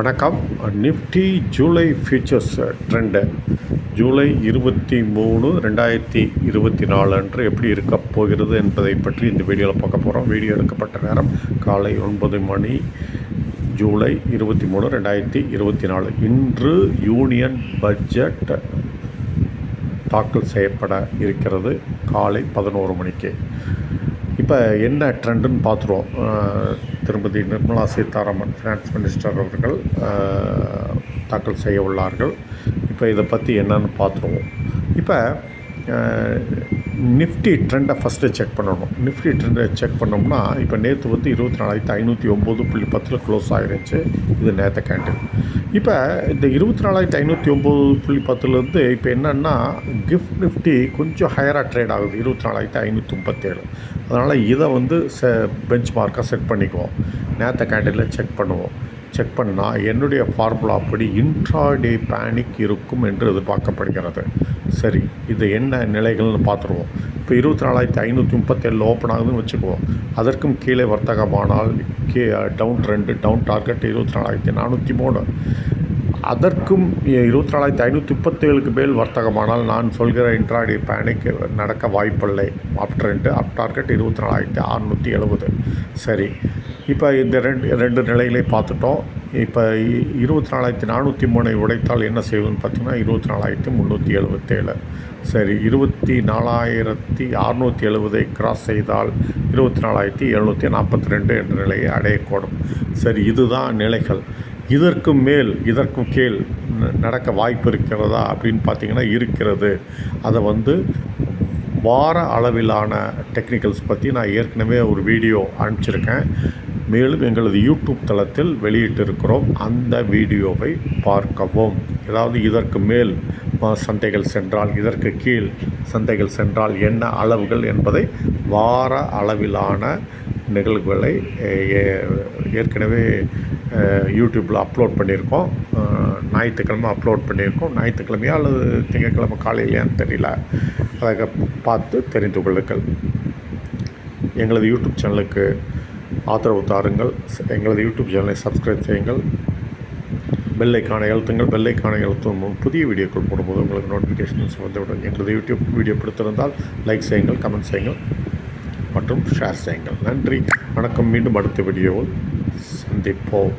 வணக்கம். Nifty July futures trend. July இருபத்தி மூணு ரெண்டாயிரத்தி இருபத்தி நாலு அன்று எப்படி இருக்க போகிறது என்பதை பற்றி இந்த வீடியோவில் பார்க்க போகிறோம் வீடியோ எடுக்கப்பட்ட நேரம் காலை ஒன்பது மணி ஜூலை இருபத்தி மூணு ரெண்டாயிரத்தி இருபத்தி நாலு. இன்று யூனியன் பட்ஜெட் தாக்கல் செய்யப்பட இருக்கிறது. காலை பதினோரு மணிக்கு. இப்போ என்ன ட்ரெண்டுன்னு பார்த்துருவோம். திருமதி நிர்மலா சீதாராமன் ஃபினான்ஸ் மினிஸ்டர் அவர்கள் தாக்கல் செய்ய உள்ளார்கள். இப்போ இதை பற்றி என்னன்னு பார்த்துருவோம். இப்போ நிஃப்டி ட்ரெண்டை ஃபஸ்ட்டு செக் பண்ணணும். நிஃப்டி ட்ரெண்டை செக் பண்ணோம்னா இப்போ நேற்று வந்து இருபத்தி நாலாயிரத்து ஐநூற்றி ஒம்பது புள்ளி பத்தில் க்ளோஸ் ஆகிருச்சு இது நேற்று கேண்டில் இப்போ இந்த இருபத்தி நாலாயிரத்தி ஐநூற்றி ஒம்பது புள்ளி பத்துலேருந்து இப்போ என்னென்னா கிஃப்ட் நிஃப்டி கொஞ்சம் ஹையராக ட்ரேட் ஆகுது. இருபத்தி நாலாயிரத்தி ஐநூற்றி முப்பத்தேழு அதனால் இதை வந்து செ பெஞ்ச் மார்க்காக செட் பண்ணிக்குவோம். நேற்று கேண்டிலில் செக் பண்ணுவோம். செக் பண்ணால் என்னுடைய ஃபார்முலா படி இன்ட்ராடே பேனிக் இருக்கும் என்று எதிர்பார்க்கப்படுகிறது. சரி இது என்ன நிலைகள்னு பார்த்துருவோம். இப்போ இருபத்தி நாலாயிரத்தி ஐநூற்றி முப்பத்தேழு ஓப்பன் ஆகுதுன்னு வச்சுக்குவோம். அதற்கும் கீழே வர்த்தகமானால் கே டவுன் ட்ரெண்டு டவுன் டார்கெட் இருபத்தி நாலாயிரத்தி நானூற்றி மூணு. அதற்கும் இருபத்தி நாலாயிரத்தி ஐநூற்றி முப்பத்தேழுக்கு மேல் வர்த்தகமானால் நான் சொல்கிற இன்ட்ராடே பேனிக் நடக்க வாய்ப்பில்லை. அப் ட்ரெண்டு அப் டார்கெட் இருபத்தி நாலாயிரத்தி அறநூற்றி எழுபது. சரி இப்போ இந்த ரெண்டு ரெண்டு நிலைகளை பார்த்துட்டோம். இப்போ இருபத்தி நாலாயிரத்தி நானூற்றி மூணை உடைத்தால் என்ன செய்வதுன்னு பார்த்தீங்கன்னா இருபத்தி நாலாயிரத்தி முந்நூற்றி எழுபத்தேழு சரி இருபத்தி நாலாயிரத்தி அறநூற்றி எழுபதை கிராஸ் செய்தால் இருபத்தி நாலாயிரத்தி எழுநூற்றி நாற்பத்தி ரெண்டு என்ற நிலையை அடையக்கூடும். சரி இதுதான் நிலைகள். இதற்கு மேல் இதற்கும் கீழ் ந- நடக்க வாய்ப்பு இருக்கிறதா அப்படின்னு பார்த்தீங்கன்னா இருக்கிறது. அதை வந்து வார அளவிலான டெக்னிக்கல்ஸ் பற்றி நான் ஏற்கனவே ஒரு வீடியோ அனுப்பிச்சிருக்கேன். மேலும் எங்களது யூடியூப் தளத்தில் வெளியிட்டிருக்கிறோம். அந்த வீடியோவை பார்க்கவும். ஏதாவது இதற்கு மேல் சந்தைகள் சென்றால் இதற்கு கீழ் சந்தைகள் சென்றால் என்ன அளவுகள் என்பதை வார அளவிலான நிகழ்வுகளை ஏ- ஏற்கனவே யூடியூப்பில் அப்லோட் பண்ணியிருக்கோம். ஞாயிற்றுக்கிழமை அப்லோட் பண்ணியிருக்கோம். ஞாயிற்றுக்கிழமையா அல்லது திங்கட்கிழமை காலையிலையான்னு தெரியல. அதை பார்த்து தெரிந்து கொள்ளுங்கள். எங்களது யூடியூப் சேனலுக்கு ஆதரவு தாருங்கள். ச- எங்களது யூடியூப் சேனலை சப்ஸ்கிரைப் செய்யுங்கள். பெல்லைக்கான எழுத்துங்கள் பெல்லைக்கான எழுத்தும் புதிய வீடியோக்கள் போடும்போது உங்களுக்கு நோட்டிஃபிகேஷன்ஸ் வந்துவிடும். எங்களது யூடியூப் வீடியோ பிடித்திருந்தால் லைக் செய்யுங்கள் கமெண்ட் செய்யுங்கள் மற்றும் ஷேர் செய்யுங்கள். நன்றி. வணக்கம். மீண்டும் அடுத்த வீடியோவில் சந்திப்போம்.